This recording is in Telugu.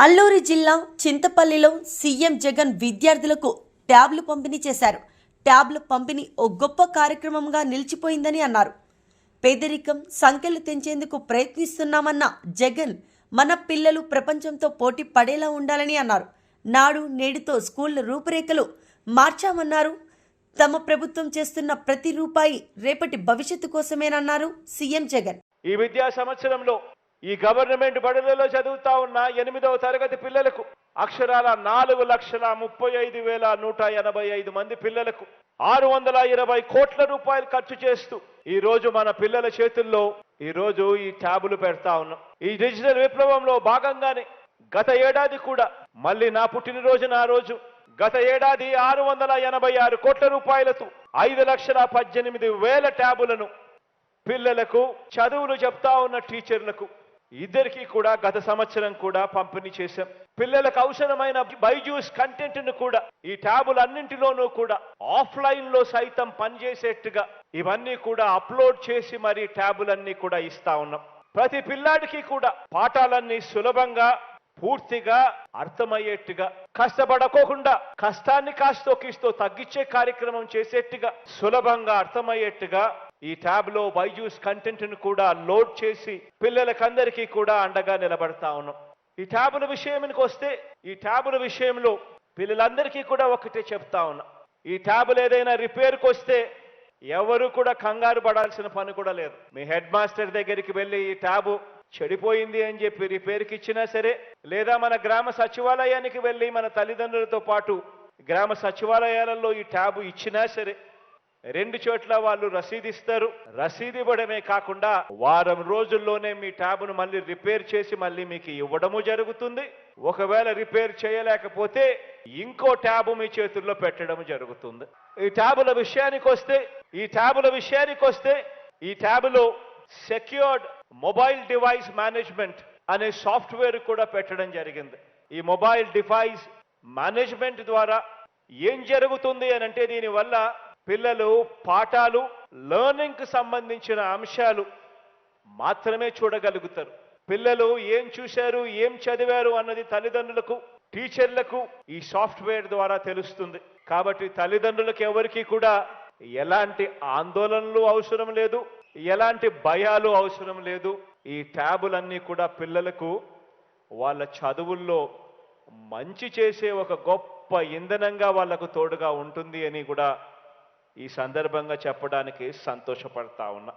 అల్లూరి జిల్లా చింతపల్లిలో సీఎం జగన్ విద్యార్థులకు ట్యాబ్లు పంపిణీ చేశారు. ట్యాబ్ల పంపిణీ ఓ గొప్ప కార్యక్రమంగా నిలిచిపోయిందని అన్నారు. పేదరికం సంఖ్యలు తెంచేందుకు ప్రయత్నిస్తున్నామన్న జగన్ మన పిల్లలు ప్రపంచంతో పోటీ పడేలా ఉండాలని అన్నారు. నాడు నేడుతో స్కూళ్ళ రూపురేఖలు మార్చామన్నారు. తమ ప్రభుత్వం చేస్తున్న ప్రతి రూపాయి రేపటి భవిష్యత్తు కోసమేనన్నారు సీఎం జగన్. ఈ విద్యా సంవత్సరంలో ఈ గవర్నమెంట్ బడులలో చదువుతా ఉన్న ఎనిమిదవ తరగతి పిల్లలకు అక్షరాల నాలుగు లక్షల ముప్పై ఐదు వేల నూట ఎనభై ఐదు మంది పిల్లలకు ఆరు వందల ఇరవై కోట్ల రూపాయలు ఖర్చు చేస్తూ ఈ రోజు మన పిల్లల చేతుల్లో ఈ రోజు ఈ ట్యాబులు పెడతా ఉన్నాం. ఈ డిజిటల్ విప్లవంలో భాగంగానే గత ఏడాది కూడా మళ్ళీ నా పుట్టినరోజు నా రోజు గత ఏడాది ఆరు వందల ఎనభై ఆరు కోట్ల రూపాయలతో ఐదు లక్షల పద్దెనిమిది వేల ట్యాబులను పిల్లలకు చదువులు చెప్తా ఉన్న టీచర్లకు ఇద్దరికి కూడా గత సంవత్సరం కూడా పంపిణీ చేశాం. పిల్లలకు అవసరమైన బైజూస్ కంటెంట్ను కూడా ఈ ట్యాబులన్నింటిలోనూ కూడా ఆఫ్లైన్లో సైతం పనిచేసేట్టుగా ఇవన్నీ కూడా అప్లోడ్ చేసి మరి ట్యాబులన్నీ కూడా ఇస్తా ఉన్నాం. ప్రతి పిల్లాడికి కూడా పాఠాలన్నీ సులభంగా పూర్తిగా అర్థమయ్యేట్టుగా కష్టపడకోకుండా కష్టాన్ని కాస్తో కిస్తో తగ్గించే కార్యక్రమం చేసేట్టుగా సులభంగా అర్థమయ్యేట్టుగా ఈ ట్యాబ్లో బైజూస్ కంటెంట్ను కూడా లోడ్ చేసి పిల్లలకందరికీ కూడా అండగా నిలబడతా ఉన్నాం. ఈ ట్యాబుల విషయానికి వస్తే ఈ ట్యాబుల విషయంలో పిల్లలందరికీ కూడా ఒకటే చెప్తా ఉన్నా. ఈ ట్యాబులు ఏదైనా రిపేర్కి వస్తే ఎవరు కూడా కంగారు పడాల్సిన పని కూడా లేదు. మీ హెడ్ మాస్టర్ దగ్గరికి వెళ్ళి ఈ ట్యాబు చెడిపోయింది అని చెప్పి రిపేర్కి ఇచ్చినా సరే లేదా మన గ్రామ సచివాలయానికి వెళ్ళి మన తల్లిదండ్రులతో పాటు గ్రామ సచివాలయాలలో ఈ ట్యాబు ఇచ్చినా సరే రెండు చోట్ల వాళ్ళు రసీదు ఇస్తారు రసీదు ఇవ్వడమే కాకుండా వారం రోజుల్లోనే మీ ట్యాబ్ను మళ్ళీ రిపేర్ చేసి మళ్ళీ మీకు ఇవ్వడము జరుగుతుంది. ఒకవేళ రిపేర్ చేయలేకపోతే ఇంకో ట్యాబు మీ చేతుల్లో పెట్టడం జరుగుతుంది. ఈ ట్యాబుల విషయానికి వస్తే ఈ ట్యాబుల విషయానికి వస్తే ఈ ట్యాబులో సెక్యూర్డ్ మొబైల్ డివైస్ మేనేజ్మెంట్ అనే సాఫ్ట్వేర్ కూడా పెట్టడం జరిగింది. ఈ మొబైల్ డివైస్ మేనేజ్మెంట్ ద్వారా ఏం జరుగుతుంది అని అంటే దీనివల్ల పిల్లలు పాఠాలు లెర్నింగ్కి సంబంధించిన అంశాలు మాత్రమే చూడగలుగుతారు. పిల్లలు ఏం చూశారు ఏం చదివారు అన్నది తల్లిదండ్రులకు టీచర్లకు ఈ సాఫ్ట్వేర్ ద్వారా తెలుస్తుంది. కాబట్టి తల్లిదండ్రులకు ఎవరికి కూడా ఎలాంటి ఆందోళనలు అవసరం లేదు ఎలాంటి భయాలు అవసరం లేదు. ఈ ట్యాబులన్నీ కూడా పిల్లలకు వాళ్ళ చదువుల్లో మంచి చేసే ఒక గొప్ప ఇంధనంగా వాళ్ళకు తోడుగా ఉంటుంది అని కూడా ఈ సందర్భంగా చెప్పడానికి సంతోషపడతా ఉన్నా.